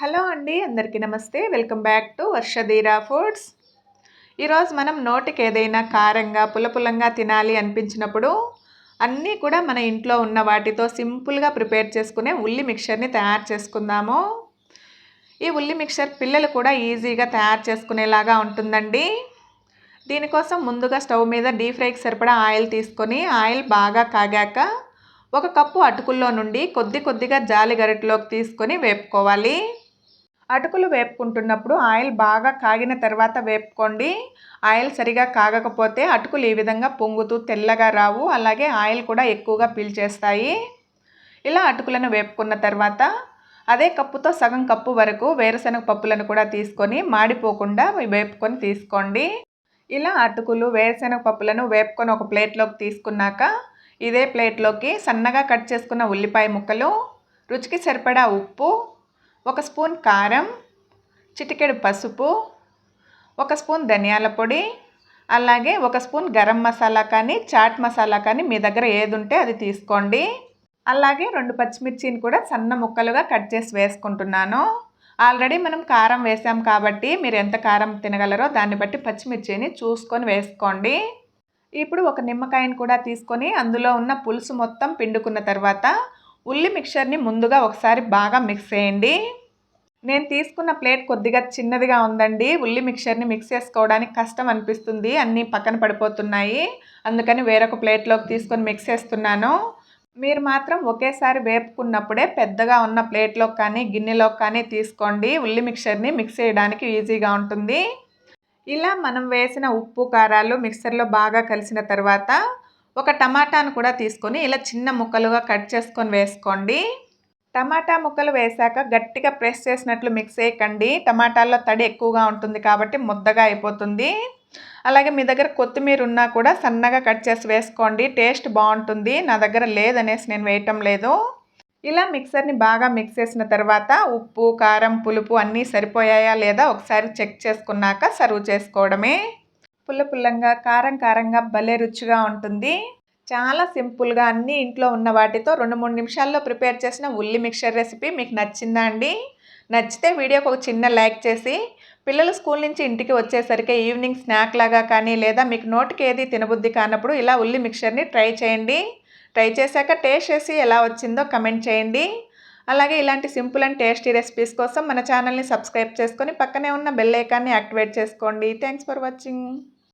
Hello అండి అందరికీ నమస్తే. Welcome back to Varshadheera foods. ఈరోజు మనం నోటికి ఏదైనా కారంగా పులపులంగా తినాలి అనిపించినప్పుడు అన్నీ కూడా మన ఇంట్లో ఉన్న వాటితో సింపుల్గా ప్రిపేర్ చేసుకునే ఉల్లి మిక్చర్ని తయారు చేసుకుందాము. ఈ ఉల్లి మిక్చర్ పిల్లలు కూడా ఈజీగా తయారు చేసుకునేలాగా ఉంటుందండి. దీనికోసం ముందుగా స్టవ్ మీద డీప్ ఫ్రైకి సరిపడా ఆయిల్ తీసుకొని ఆయిల్ బాగా కాగాక ఒక కప్పు అటుకుల్లో నుండి కొద్ది కొద్దిగా జాలి గరిటలోకి తీసుకొని వేపుకోవాలి. అటుకులు వేపుకుంటున్నప్పుడు ఆయిల్ బాగా కాగిన తర్వాత వేపుకోండి. ఆయిల్ సరిగా కాగకపోతే అటుకులు ఈ విధంగా పొంగుతూ తెల్లగా రావు. అలాగే ఆయిల్ కూడా ఎక్కువగా పీల్చేస్తాయి. ఇలా అటుకులను వేపుకున్న తర్వాత అదే కప్పుతో సగం కప్పు వరకు వేరుశనగ పప్పులను కూడా తీసుకొని మాడిపోకుండా వేపుకొని తీసుకోండి. ఇలా అటుకులు వేరుశనగ పప్పులను వేపుకొని ఒక ప్లేట్లోకి తీసుకున్నాక ఇదే ప్లేట్లోకి సన్నగా కట్ చేసుకున్న ఉల్లిపాయ ముక్కలు రుచికి సరిపడా ఉప్పు ఒక స్పూన్ కారం చిటికెడు పసుపు ఒక స్పూన్ ధనియాల పొడి అలాగే ఒక స్పూన్ గరం మసాలా కానీ చాట్ మసాలా కానీ మీ దగ్గర ఏది ఉంటే అది తీసుకోండి. అలాగే రెండు పచ్చిమిర్చిని కూడా సన్న ముక్కలుగా కట్ చేసి వేసుకుంటున్నాను. ఆల్రెడీ మనం కారం వేసాం కాబట్టి మీరు ఎంత కారం తినగలరో దాన్ని బట్టి పచ్చిమిర్చిని చూసుకొని వేసుకోండి. ఇప్పుడు ఒక నిమ్మకాయని కూడా తీసుకొని అందులో ఉన్న పులుసు మొత్తం పిండుకున్న తర్వాత ఉల్లి మిక్చర్ని ముందుగా ఒకసారి బాగా మిక్స్ చేయండి. నేను తీసుకున్న ప్లేట్ కొద్దిగా చిన్నదిగా ఉందండి. ఉల్లి మిక్చర్ని మిక్స్ చేసుకోవడానికి కష్టం అనిపిస్తుంది. అన్నీ పక్కన పడిపోతున్నాయి. అందుకని వేరొక ప్లేట్లోకి తీసుకొని మిక్స్ చేస్తున్నాను. మీరు మాత్రం ఒకేసారి వేపుకున్నప్పుడే పెద్దగా ఉన్న ప్లేట్లోకి కానీ గిన్నెలోకి కానీ తీసుకోండి. ఉల్లి మిక్చర్ని మిక్స్ చేయడానికి ఈజీగా ఉంటుంది. ఇలా మనం వేసిన ఉప్పు కారాలు మిక్సర్లో బాగా కలిసిన తర్వాత ఒక టమాటాను కూడా తీసుకొని ఇలా చిన్న ముక్కలుగా కట్ చేసుకొని వేసుకోండి. టమాటా ముక్కలు వేశాక గట్టిగా ప్రెస్ చేసినట్లు మిక్స్ చేయకండి. టమాటాల్లో తడి ఎక్కువగా ఉంటుంది కాబట్టి ముద్దగా అయిపోతుంది. అలాగే మీ దగ్గర కొత్తిమీర ఉన్నా కూడా సన్నగా కట్ చేసి వేసుకోండి. టేస్ట్ బాగుంటుంది. నా దగ్గర లేదనేసి నేను వేయటం లేదు. ఇలా మిక్సర్ని బాగా మిక్స్ చేసిన తర్వాత ఉప్పు కారం పులుపు అన్నీ సరిపోయాయా లేదా ఒకసారి చెక్ చేసుకున్నాక సర్వ్ చేసుకోవడమే. పుల్ల పుల్లంగా కారం కారంగా భలే రుచిగా ఉంటుంది. చాలా సింపుల్గా అన్ని ఇంట్లో ఉన్న వాటితో రెండు మూడు నిమిషాల్లో ప్రిపేర్ చేసిన ఉల్లి మిక్చర్ రెసిపీ మీకు నచ్చిందా అండి? నచ్చితే వీడియోకి ఒక చిన్న లైక్ చేసి పిల్లలు స్కూల్ నుంచి ఇంటికి వచ్చేసరికి ఈవినింగ్ స్నాక్ లాగా కానీ లేదా మీకు నోటికి ఏది తినబుద్ధి కానప్పుడు ఇలా ఉల్లి మిక్చర్ని ట్రై చేయండి. ట్రై చేశాక టేస్ట్ చేసి ఎలా వచ్చిందో కమెంట్ చేయండి. అలాగే ఇలాంటి సింపుల్ అండ్ టేస్టీ రెసిపీస్ కోసం మన ఛానల్ని సబ్స్క్రైబ్ చేసుకొని పక్కనే ఉన్న బెల్ ఐకాన్ని యాక్టివేట్ చేసుకోండి. Thanks for watching.